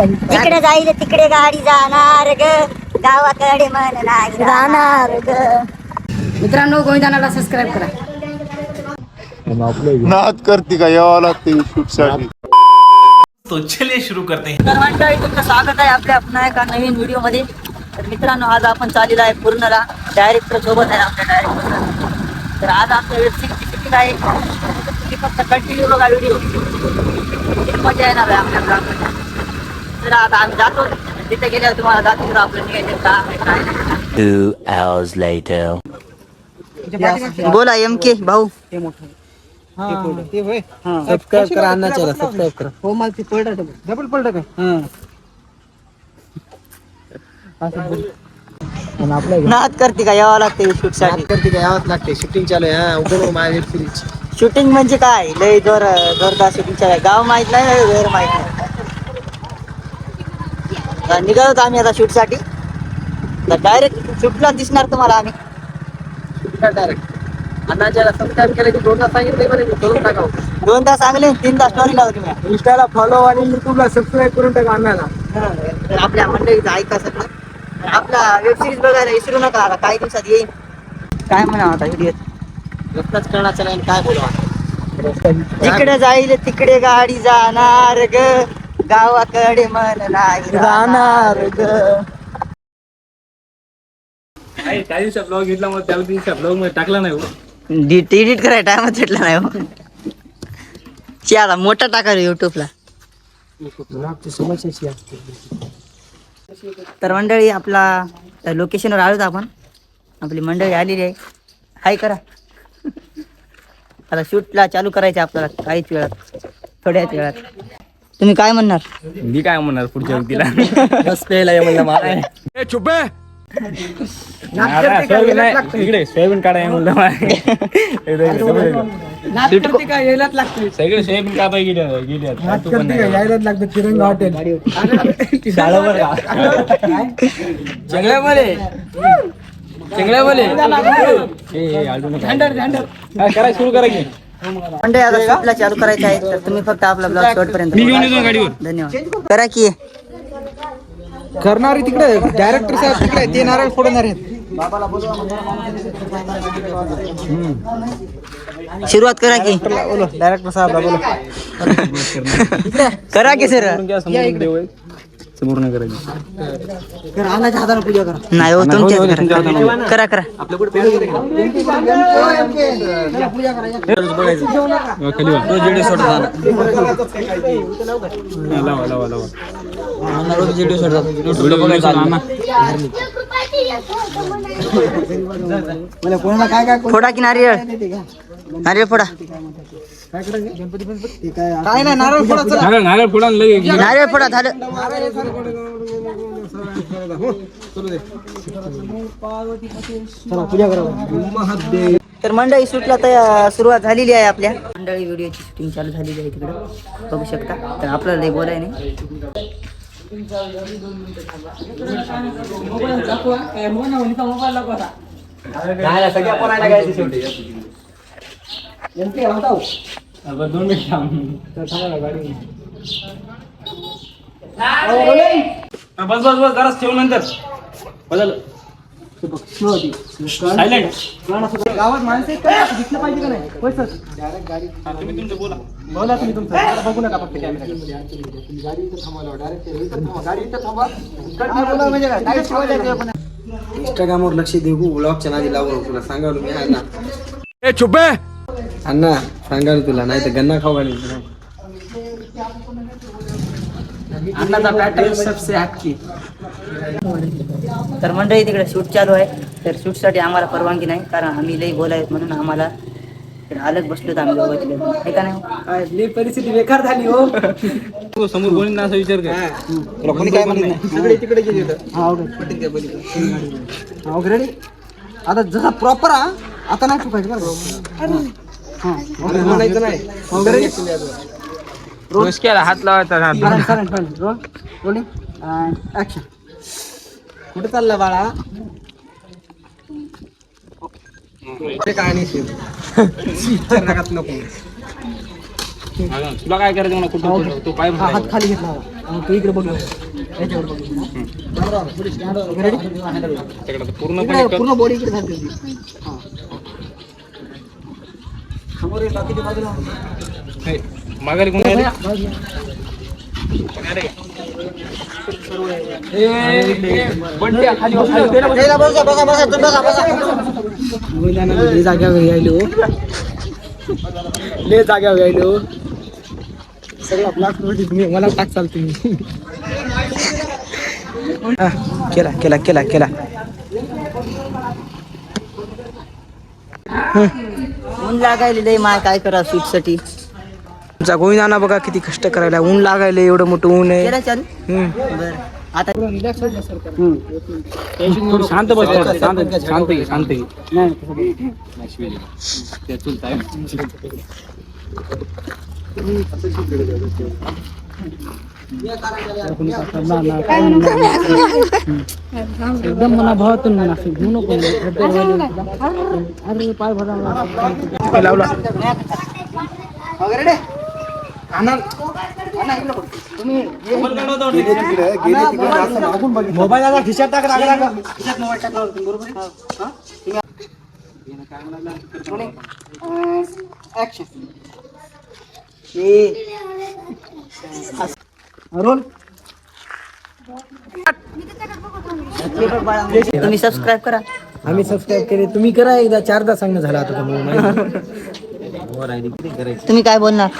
जिकडे जाईल तिकडे गाडी जाणार ग. गावाकडे मन नाही राहणार ग. मित्रांनो गोविंदानाला सबस्क्राईब करा. नाद करते का? यावं लागते युट्यूबसाठी तो चलिए शुरू करते हैं। तर मंडळी तुमचं स्वागत आहे आपल्या पुन्हा एका नवीन व्हिडिओमध्ये तर मित्रांनो आज आपण चाललेलो आहे पूर्णला. डायरेक्टर सोबत आहे आपल्या डायरेक्टर तर आज आपल्या वेबसिरीजची शूटिंग आहे. फक्त कंटिन्यू बघा व्हिडिओ मजा येणार आहे आपल्या ब्लॉगमध्ये आता आम्ही जातो. तिथे गेल्यावर तुम्हाला दाखवतो आपलं निघायचं काम आहे, काय नाही. Two hours later. बोला एम के भाऊ. करा करा. हो मला ते पलटा डबल पलटा काय नाद करते का? यावं लागते शूट साठी. करते काय यावंच लागते. शूटिंग चालू आहे. हा उघड माझ्या वेब सिरीज शूटिंग म्हणजे काय? लय ज़ोर जोरदार शूटिंग चालू आहे. गाव माहित नाही घर माहित नाही. तर निघालो आम्ही आता शूटसाठी तर डायरेक्ट शूटला दिसणार तुम्हाला आम्ही. डायरेक्ट सबस्क्राईब केलं की दोनदा सांगितले बरं मी करून टाकावं दोनदा चांगले तीनदा स्टोरी लावली मी. इंस्टाला फॉलो आणि युट्यूबला सबस्क्राईब करून टाका अण्णाला तर आपल्या मंडळीचं ऐका सगळं. आपला वेब सिरीज बघायला विसरू नका आता काही दिवसात येईल काय म्हणा आता व्हिडिओ रत्नाच करणार चॅनल काय बोलवा? जिकडे जाईल तिकडे गाडी जाणार ग. गावाकडे मन नाही राहणार ग. त्या दिवशी ब्लॉग घेतला मग त्या दिवशी ब्लॉगमध्ये टाकला नाही हो. एडिट करायला टाइमच भेटला नाही हो. आता मोठा टाका युट्यूबला समस्याची असते तर मंडळी आपला लोकेशनवर आलोत आपण. आपली मंडळी आलेली आहे. हाय करा. आता शूटला चालू करायचं आपल्याला काहीच वेळात. थोड्याच वेळात. तुम्ही काय म्हणणार? मी काय म्हणणार पुढच्या व्यक्तीला? बस प्यायला म्हणलं मला इकडे सोयाबीन काढाय म्हणलं लागते सगळे सोयाबीन काढाय गेले गेले तू पण नाही. यायलाच लागते तिरंगा हॉटेल. शाळेवर का? जंगल्यामध्ये जंगल्यामध्ये ए, ए, आलटू नका. हा, करा सुरू करा की. मंडळी आता शूटला चालू करायचं आहे तर तुम्ही फक्त आपला ब्लॉग शेवटपर्यंत. गाडीवर. धन्यवाद. करा. की. करणारी तिकडे डायरेक्टर साहेब तिकडे ते नारळ फोडणार आहेत. सुरुवात करा की. डायरेक्टर साहेब बोलो. करा की सर समोर नाही करायची. अन्नाच्या हाताने पूजा करा. नाही हो तुमच्याच करा करा. करा खाली वा. हा, लावा लावा लावा. व्हिडिओ बघायचा ना, अण्णा. मला कोणाला काय काय फोडा की नारियल नारियल फोडा. काय नाही नारळ फोडा चला. नारळ नारळ लगे. नारियल फोडा झालं चला पूजा करा तर मंडळी शूटला तया सुरुवात झालेली आहे आपल्या. मंडळी व्हिडिओची शूटिंग चालू झालेली आहे तिकडं. बघू शकता. तर आपल्याला लई बोलाय नाही. बरं, दोन मिनिट थांब. हा, बस बस बस जराच ठेवू नंतर बदल सायलेंट गावात माणसं आहेत का? दिसलं पाहिजे का नाही होय सर तुम्ही तुमचं बोला बोला तुम्ही तुमचं जरा बघू नका फक्त कॅमेरा गाडी इथं थांबवलं डायरेक्ट इथं थांबा गाडी इथं थांबा बोला म्हणजे काय काय शिवाय आपण इंस्टाग्रामवर लक्ष देऊ ब्लॉगच्या नादी लावू तुला सांगा मी अण्णा ए चुप अण्णा सांगा ना तुला नाही तर गन्ना खाऊ घालीन तुला. अन्नाचा पॅटर्न सबसे हटकी. तर मंडळी तिकडे शूट चालू आहे. तर शूटसाठी आम्हाला परवानगी नाही कारण आम्ही लई बोलायत म्हणून आम्हाला इकडे अलग बसलो आम्ही दोघं तिकडे. हे का नाही? लई परिस्थिती बेकार झाली हो. तू समोर कोणी ना असा विचार कर. तुला कोणी काय म्हणत नाही? सगळे तिकडे गेले होते. रेडी आता जसा प्रॉपर हा. आता नाही चुकायचं बरं हा. म्हणायचं नाही. वगैरे हात लावायचा ऍक्शन कुठे चालला बाळा? ते काय नाही नको. तुला काय करायचं मला कुठं तो पाय हात खाली घेतला. तू इकडे बघ. पूर्णपणे पूर्ण बॉडी इकडे झाली. होती मागायला कोण आहे? जाग्यावर यायलो. लय जाग्यावर यायलो. सगळा ब्लॉक तुम्ही मला टाक चाल तुम्ही. केला केला केला केला. ऊन लागायले माय काय करा शूटसाठी तुमचा गोविंदाना बघा किती कष्ट करायला. ऊन लागायला एवढं मोठं ऊन आहे. बर. आता थोडं शांत बस शांत शांत शांत. ते चुलत एकदम मना भावातून म्हणा घेऊ नको अरे पाय भरा लावला मोबाईल आता खिशात टाक रागा रागा खिशात मोबाईल टाकला होता, रोल तुम्ही सबस्क्राईब करा. आम्ही सबस्क्राईब केले. तुम्ही करा एकदा चारदा सांगणं झालं आता तुम्हाला तुम्ही काय बोलणार?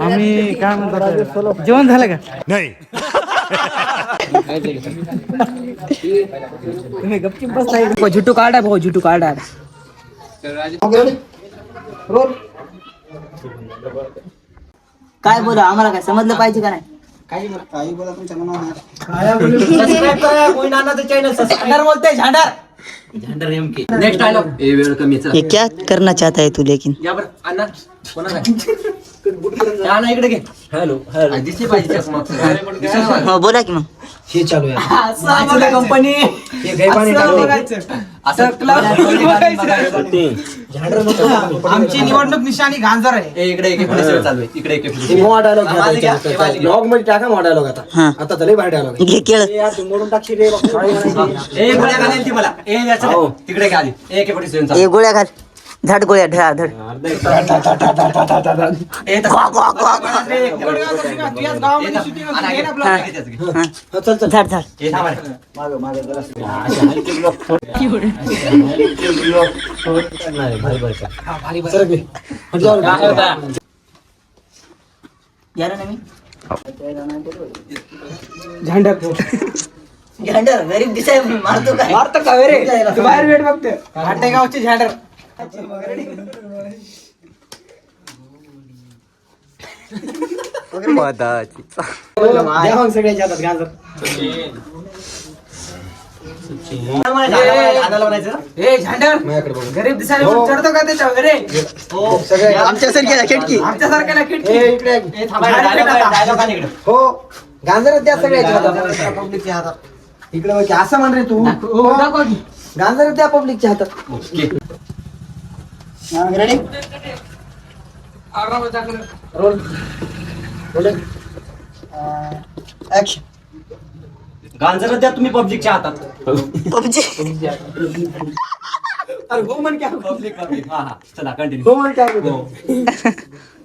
आम्ही काय म्हणतो जेवण झालं का? नाही. तुम्ही गपचिप बसला झुटू कार्ड आहे भाऊ झुटू कार्ड आहे रोल. काय बोला आम्हाला काय समजलं पाहिजे का नाही? सबस्क्राईब करा कोई नानाचं चॅनल सबस्क्राईब बोलते झांडार. नेक्स्ट डायलॉग ए वेळ कमी आहे, चला. ये क्या करना चाहता है तू लेकिन? या बरं अण्णा कोणाला? अण्णा इकडे घे. हॅलो हॅलो दिसली पाहिजे चष्मा. दिसेल ना? हो बोला की मग. हे चालू आहे कंपनी. हे गैबाने आमची निवडणूक निशाणी गांजर आहे. इकडे एक चालू आहे. इकडे एक ब्लॉगमध्ये टाका मोठा डायलॉग आता. हा. आता तर भारी डायलॉग मोडून टाकशी रे ए गोळ्या घालेल ती मला. ए याचं तिकडे घ्या आधी. ए के ए गोळ्या घाल. धड गोळ्या ढळा धड चल चल धड. धड. हट झंडा झेंडर. गरीब दिसाय मारतो काय? मारत का? रे तू बाहेर भेट बघते हाटेगावचे झाडर. सगळ्याच्या हातात गाजर. ए. झांडर. गरीब दिसायला म्हणून चढतो का त्याच्यावर? रे आमच्या सारख्या खिडकी. खिडकी. इकडे हो. गांजर द्या सगळ्याच्या हातात पब्लिकच्या हातात इकडे असं म्हण रे तू. गांजर द्या पब्लिकच्या हातात. रेडी रोल ऍक्शन गांजर द्या तुम्ही पब्लिकच्या हातात. पबजी. अरे हो म्हण क्या पब्लिक पब्लिक हा हा. चला कंटिन्यू हो म्हण काय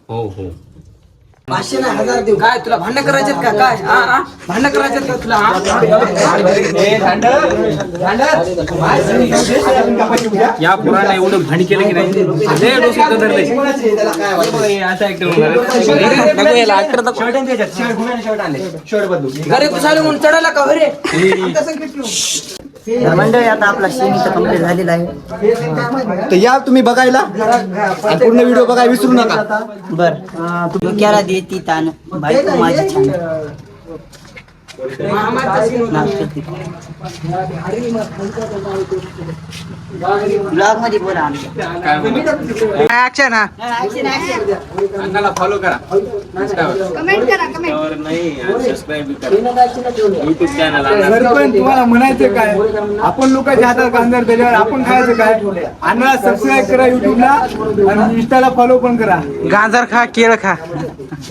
हो हो. पाचशे ना हजार देऊ. काय तुला भांडण करायचे का? काय? हा, हा? भांडण करायचे का तुला? हा? या पुराणा एवढं भांडी केलं की नाही? असं कुशाले म्हणून चढायला का? रे मंडळी आता आपला सीन इथं कंप्लीट झालेला आहे. तर या तुम्ही बघायला आणि पूर्ण व्हिडिओ बघायला विसरू नका. बर. डोक्याला देती तान. बायको माझी छान. ब्लॉगमध्ये बोला? आमच्या हा? फॉलो करा. कमेंट करा कमेंट नाही सबस्क्राईब युट्यूब चॅनल तुम्हाला म्हणायचं काय? आपण लोकांच्या हातात कांदर त्याच्यावर आपण खायचं काय? अन्नाला सबस्क्राईब करा युट्यूबला आणि इंस्टाला फॉलो पण करा. गाजर खा केळ खा.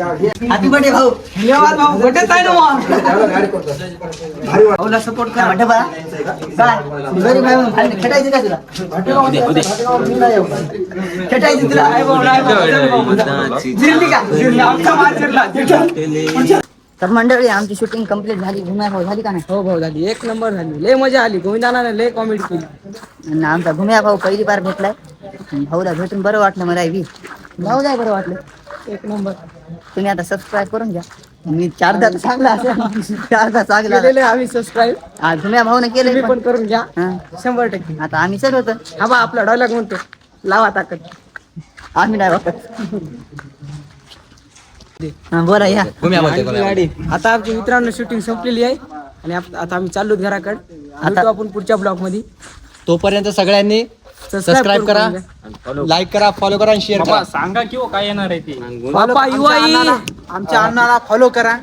हॅपी बर्थडे भाऊ. धन्यवाद भाऊ. भेटत आहे. ना मग भाऊला सपोर्ट करा म्हणते बा काय गरीब आहे म्हणून. खाली खेटायचं का तुला? खेटायचं तुला. आहे भाऊ, नाही भाऊ, चल भाऊ. जिरली का? जिरली. आमचा मार जिरला. तर मंडळी आमची शूटिंग कंप्लीट झाली. घुम्या भाऊ झाली का नाही? हो भाऊ झाली. एक नंबर झाली. लय मजा आली. गोविंदाने लय कॉमेडी केली. आणि आमचा घुम्या भाऊ पहिली बार भेटलाय. भाऊला भेटून बरं वाटलं मला बी भाऊ जाय बरं वाटलं. एक नंबर. तुम्ही आता सबस्क्राईब करून घ्या. मी चारदा चांगला असेल. चारदा चांगला केलेले आम्ही सबस्क्राईब हा, घुम्या भाऊने केलं तुम्ही पण. करून घ्या. हा. शंभर टक्के. आता आम्ही सर होतं हा बा आपला डायलॉग म्हणतो. लावा ताकद. आम्ही नाही वापरत. हा, बोला या. गाडी. आता आमच्या मित्रांनो शूटिंग संपलेली आहे. आणि आप- आता आम्ही चाललो घराकडे. आता आपण पुढच्या ब्लॉगमध्ये तोपर्यंत सगळ्यांनी सबस्क्राईब करा लाईक करा फॉलो करा आणि शेअर करा. सांगा की हो काय येणार आहे ते? बापा युवाई आमच्या अण्णाला फॉलो करा.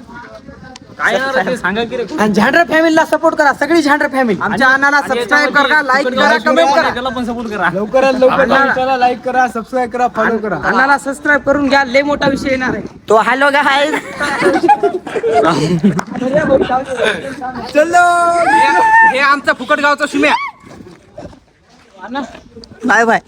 काय येणार आहे ते? सांगा की रे. आणि झांडर फॅमिलीला सपोर्ट करा सगळी झांडर फॅमिली आमच्या अण्णाला सबस्क्राईब करा लाईक करा कमेंट करा. त्याला पण सपोर्ट करा. लवकरात लवकर लाईक करा सबस्क्राईब करा फॉलो करा अण्णाला सबस्क्राईब करून घ्या लय मोठा विषय येणार आहे. तो हॅलो गाय चलो. हे आमचा फुकट गावचा सुम्या बाय बाय.